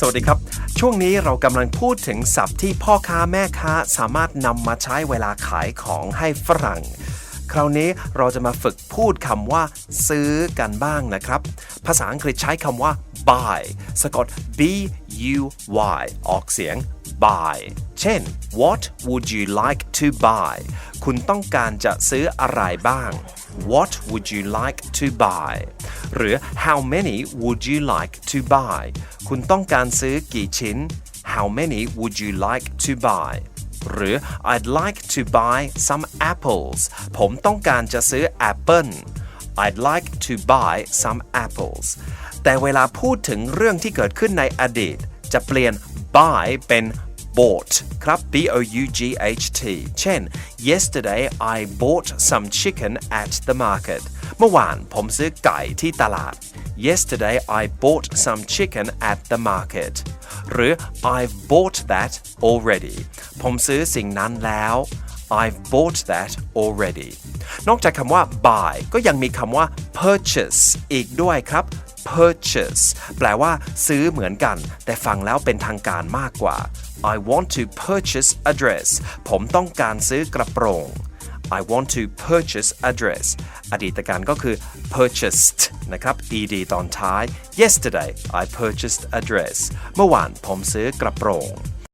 สวัสดีครับ ช่วงนี้เรากำลังพูดถึงศัพท์ที่พ่อค้าแม่ค้าสามารถนำมาใช้เวลาขายของให้ฝรั่ง คราวนี้เราจะมาฝึกพูดคำว่า ซื้อกันบ้างนะครับ ภาษาอังกฤษใช้คำว่า buy สะกด b u y ออกเสียง buy เช่น what would you like to buy คุณต้องการจะซื้ออะไรบ้าง What would you like to buy หรือ How many would you like to buy คุณต้องการซื้อกี่ชิ้น How many would you like to buy หรือ I'd like to buy some apples ผมต้องการจะซื้อแอปเปิล I'd like to buy some apples แต่เวลาพูดถึงเรื่องที่เกิดขึ้นในอดีต จะเปลี่ยน buy เป็น bought ครับ b o u g h t เช่น yesterday I bought some chicken at the market เมื่อวานผมซื้อไก่ที่ตลาด yesterday I bought some chicken at the market หรือ I've bought that already ผมซื้อสิ่งนั้นแล้ว I've bought that already นอกจากคำว่า buy ก็ยังมีคำว่า purchase อีกด้วยครับ purchase แปลว่าซื้อเหมือนกัน แต่ฟังแล้วเป็นทางการมากกว่า I want to purchase a dress ผมต้องการซื้อกระโปรง I want to purchase a dress อดีตการก็คือ purchased นะครับ ed ตอนท้าย yesterday I purchased a dress เมื่อวานผมซื้อกระโปรง